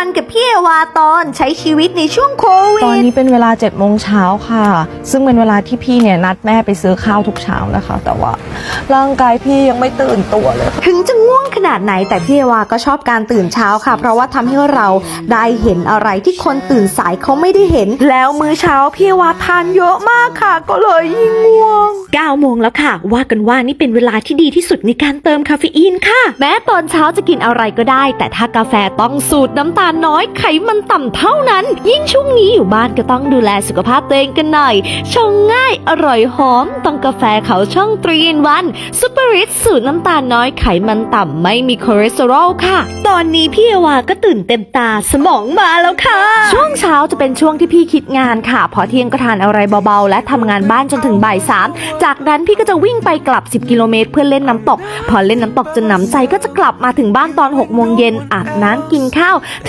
วันกับพี่เอวาตอนใช้ชีวิตในช่วงโควิตอนดนี้เป็นเวลา7จ็ดโมงเช้าค่ะ ซึ่งเป็นเวลาที่พี่เนี่ยนัดแม่ไปซื้อข้าวทุกเช้านะคะ แต่ว่าร่างกายพี่ยังไม่ตื่นตัวเลยค่ะถึงจะง่วงขนาดไหนแต่พี่เอวาก็ชอบการตื่นเช้าค่ะ เพราะว่าทำให้เราได้เห็นอะไรที่คนตื่นสายเขาไม่ได้เห็น แล้วมื้อเช้าพี่เอวาทานเยอะมากค่ะ ก็เลยยิ่งง่วง9โมงแล้วค่ะ ว่ากันว่านี่เป็นเวลาที่ดีที่สุดในการเติมคาเฟอีนค่ะ แม้ตอนเช้าจะกินอะไรก็ได้ แต่ถ้ากาแฟต้องสูตรน้ำตาลน้อยไขมันต่ำเท่านั้น ยิ่งช่วงนี้อยู่บ้านก็ต้องดูแลสุขภาพตัวเองกันหน่อย ชงง่ายอร่อยหอมต้องกาแฟเขาช่องตรีนวันซูเปอร์ริชสูตรน้ำตาลน้อยไขมันต่ำไม่มีคอเลสเตอรอลค่ะ ตอนนี้พี่เอวาก็ตื่นเต็มตาสมองมาแล้วค่ะ ช่วงเช้าจะเป็นช่วงที่พี่คิดงานค่ะ พอเที่ยงก็ทานอะไรเบาๆ และทำงานบ้านจนถึงบ่ายสามจากนั้นพี่ก็จะวิ่งไปกลับ 10 กิโลเมตรเพื่อเล่นน้ำตก พอเล่นน้ำตกจนหนำใจก็จะกลับมาถึงบ้านตอน6โมงเย็นอาบน้ำกินข้าว